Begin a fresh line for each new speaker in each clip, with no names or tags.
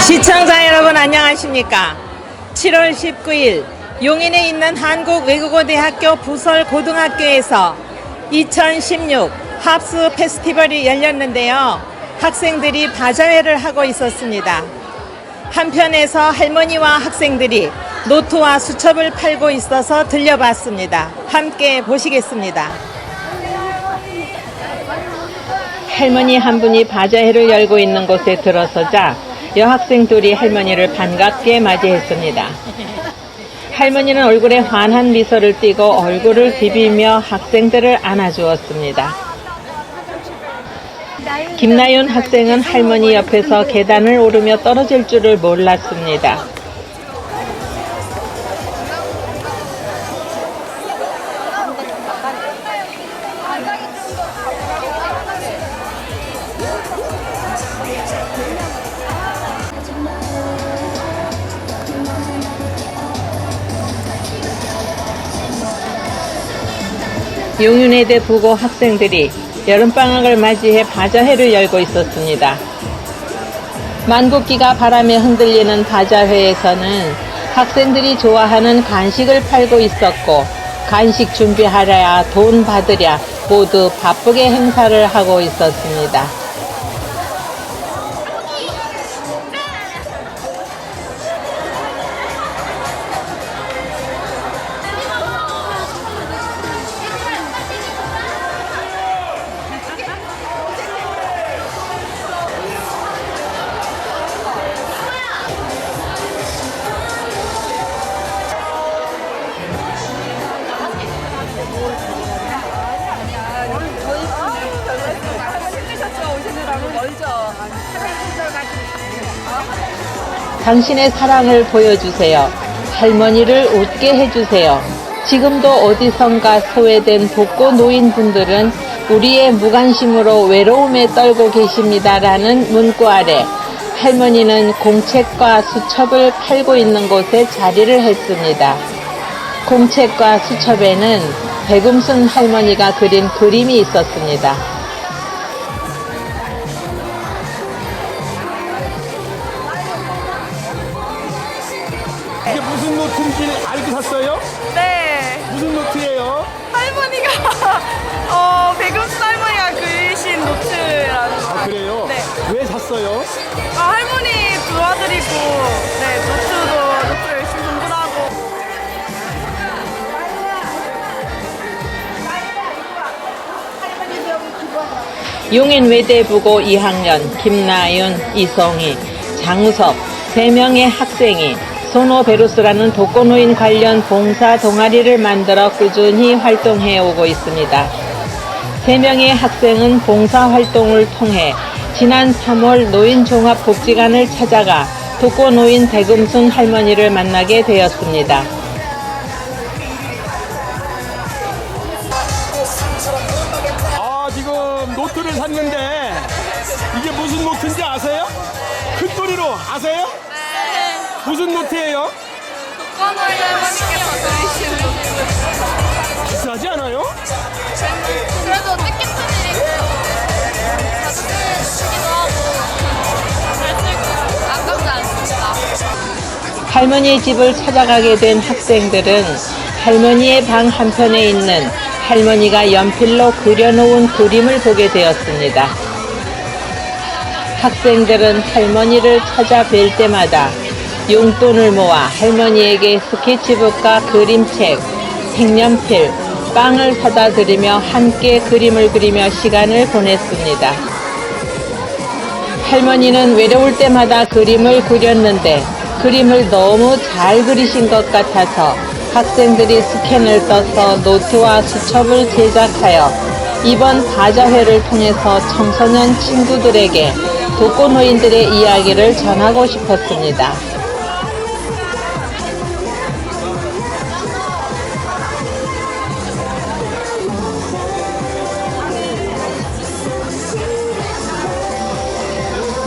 시청자 여러분 안녕하십니까? 7월 19일 용인에 있는 한국외국어대학교 부설고등학교에서 2016 합스 페스티벌이 열렸는데요. 학생들이 바자회를 하고 있었습니다. 한편에서 할머니와 학생들이 노트와 수첩을 팔고 있어서 들려봤습니다. 함께 보시겠습니다. 할머니 한 분이 바자회를 열고 있는 곳에 들어서자 여학생 둘이 할머니를 반갑게 맞이했습니다. 할머니는 얼굴에 환한 미소를 띠고 얼굴을 비비며 학생들을 안아주었습니다. 김나윤 학생은 할머니 옆에서 계단을 오르며 떨어질 줄을 몰랐습니다. 용윤회대 부고 학생들이 여름방학을 맞이해 바자회를 열고 있었습니다. 만국기가 바람에 흔들리는 바자회에서는 학생들이 좋아하는 간식을 팔고 있었고 간식 준비하랴 돈 받으랴 모두 바쁘게 행사를 하고 있었습니다. 당신의 사랑을 보여주세요. 할머니를 웃게 해주세요. 지금도 어디선가 소외된 독거 노인분들은 우리의 무관심으로 외로움에 떨고 계십니다라는 문구 아래 할머니는 공책과 수첩을 팔고 있는 곳에 자리를 했습니다. 공책과 수첩에는 백음순 할머니가 그린 그림이 있었습니다.
이게 무슨 노트인지 알고 샀어요?
네,
무슨 노트예요?
할머니가 어 백음순 할머니가 그리신 노트라는 거.
아, 그래요?
네,
왜 샀어요?
아, 할머니 도와드리고 네 노트
용인 외대부고 2학년 김나윤, 이성희, 장우섭 세 명의 학생이 소노베루스라는 독거노인 관련 봉사 동아리를 만들어 꾸준히 활동해 오고 있습니다. 세 명의 학생은 봉사 활동을 통해 지난 3월 노인종합복지관을 찾아가 독거노인 백음순 할머니를 만나게 되었습니다.
아세요?
네,
무슨 노트예요?
독거노인 할머니께서 노트.
비싸지 않아요?
그래도 뜻깊은 일이고 자주 쓰기도 하고 잘 쓰고 아깝지 않습니다.
할머니의 집을 찾아가게 된 학생들은 할머니의 방 한편에 있는 할머니가 연필로 그려놓은 그림을 보게 되었습니다. 학생들은 할머니를 찾아뵐 때마다 용돈을 모아 할머니에게 스케치북과 그림책, 색연필, 빵을 사다 드리며 함께 그림을 그리며 시간을 보냈습니다. 할머니는 외로울 때마다 그림을 그렸는데 그림을 너무 잘 그리신 것 같아서 학생들이 스캔을 떠서 노트와 수첩을 제작하여 이번 바자회를 통해서 청소년 친구들에게 독거노인들의 이야기를 전하고 싶었습니다.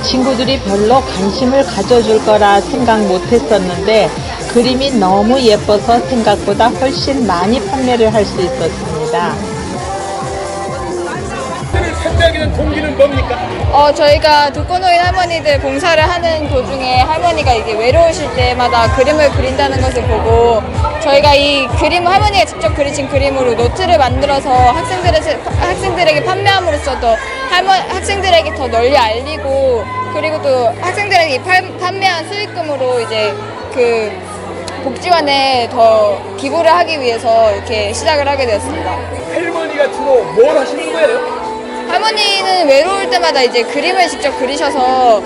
친구들이 별로 관심을 가져줄 거라 생각 못 했었는데 그림이 너무 예뻐서 생각보다 훨씬 많이 판매를 할 수 있었습니다.
는 동기는 뭡니까?
어, 저희가 독거노인 할머니들 봉사를 하는 도중에 할머니가 이게 외로우실 때마다 그림을 그린다는 것을 보고 저희가 이 그림 할머니가 직접 그리신 그림으로 노트를 만들어서 학생들에게, 학생들에게 판매함으로써 더 할머, 학생들에게 더 널리 알리고 그리고 또 학생들에게 이 팔- 판매한 수익금으로 이제 그 복지관에 더 기부를 하기 위해서 이렇게 시작을 하게 되었습니다.
할머니가 주로 뭘 하시는 거예요?
할머니는 외로울 때마다 이제 그림을 직접 그리셔서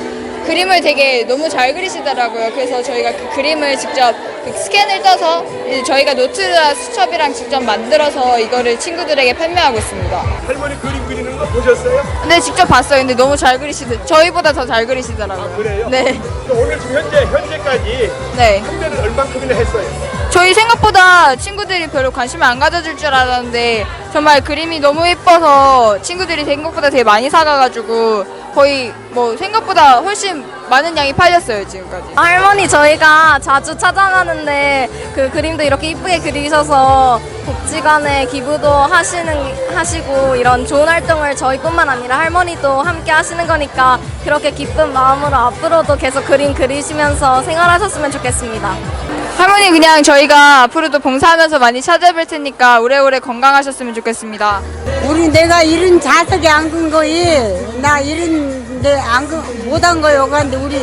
그림을 되게 너무 잘 그리시더라고요. 그래서 저희가 그 그림을 직접 그 스캔을 떠서 저희가 노트랑 수첩이랑 직접 만들어서 이거를 친구들에게 판매하고 있습니다.
할머니 그림 그리는 거 보셨어요?
네, 직접 봤어요. 근데 너무 잘 그리시더, 저희보다 더 잘 그리시더라고요.
그래요?
네.
오늘 지금 현재 현재까지
네.
판매를 얼만큼이나 했어요?
저희 생각보다 친구들이 별로 관심을 안 가져줄 줄 알았는데 정말 그림이 너무 예뻐서 친구들이 생각보다 되게 많이 사가가지고 거의 뭐 생각보다 훨씬 많은 양이 팔렸어요 지금까지.
할머니 저희가 자주 찾아가는데 그 그림도 이렇게 이쁘게 그리셔서 복지관에 기부도 하시는 하시고 이런 좋은 활동을 저희뿐만 아니라 할머니도 함께 하시는 거니까 그렇게 기쁜 마음으로 앞으로도 계속 그림 그리시면서 생활하셨으면 좋겠습니다.
할머니 그냥 저희가 앞으로도 봉사하면서 많이 찾아뵐 테니까 오래오래 건강하셨으면 좋겠습니다.
우리 내가 이런 자석에 앉은 거이 나 이런 데 앉은 못한 거요. 근데 우리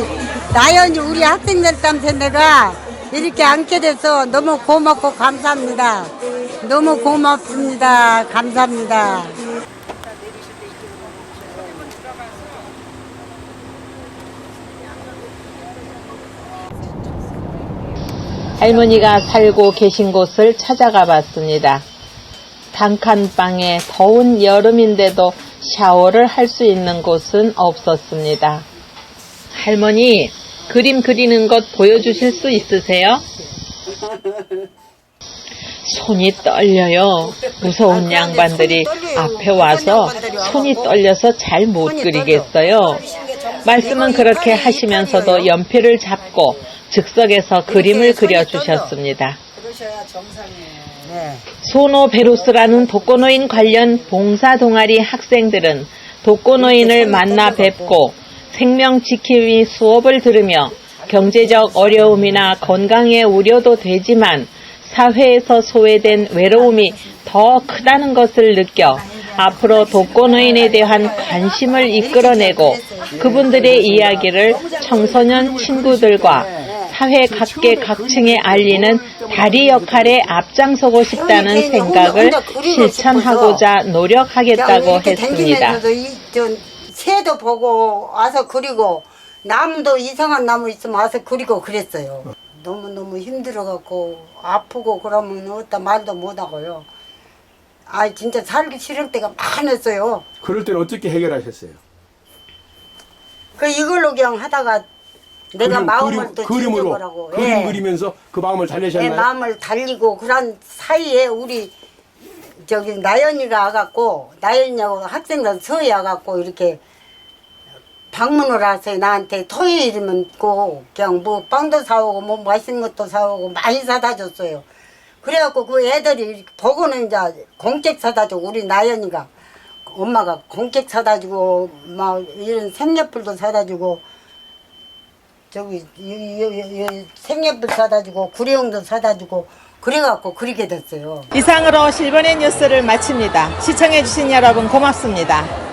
나연이 우리 학생들한테 내가 이렇게 앉게 돼서 너무 고맙고 감사합니다. 너무 고맙습니다. 감사합니다
할머니가 살고 계신 곳을 찾아가 봤습니다. 단칸방에 더운 여름인데도 샤워를 할 수 있는 곳은 없었습니다. 할머니, 그림 그리는 것 보여주실 수 있으세요? 손이 떨려요. 무서운 양반들이 앞에 와서 손이 떨려서 잘 못 그리겠어요. 말씀은 그렇게 하시면서도 연필을 잡고 즉석에서 그림을 그려주셨습니다.
네.
소노 베로스라는 독거노인 관련 봉사 동아리 학생들은 독거노인을 만나 뵙고 생명 지키기 수업을 들으며 경제적 어려움이나 건강의 우려도 되지만 사회에서 소외된 외로움이 더 크다는 것을 느껴 앞으로 독거노인에 대한 관심을 이끌어내고 그분들의 이야기를 청소년 친구들과 사회 각계 각층에 알리는 다리 역할에 앞장서고 싶다는 생각을 실천하고자 노력하겠다고 했습니다.
새도 보고 와서 그리고 나무도 이상한 나무 있으면 와서 그리고 그랬어요. 너무너무 힘들어갖고 아프고 그러면 어디다 말도 못하고요. 아 진짜 살기 싫을 때가 많았어요.
그럴 때는 어떻게 해결하셨어요?
그 이걸로 그냥 하다가 내가
그림,
마음을
그림,
또
그림으로. 그림
예.
그리면서 그 마음을
내
달래셨나요?
마음을 달리고 그런 사이에 우리 저기 나연이가 와갖고 나연이하고 학생들 서희 와갖고 이렇게 방문을 하세요 나한테 토요일이면 꼭 그냥 뭐 빵도 사오고 뭐 맛있는 것도 사오고 많이 사다 줬어요 그래갖고 그 애들이 보고는 이제 공책 사다 주고 우리 나연이가 엄마가 공책 사다 주고 막 이런 색연필도 사다 주고 저기 색연필 사다 주고 구레용도 사다 주고 그래갖고 그리게 됐어요.
이상으로 실버넷 뉴스를 마칩니다. 시청해주신 여러분 고맙습니다.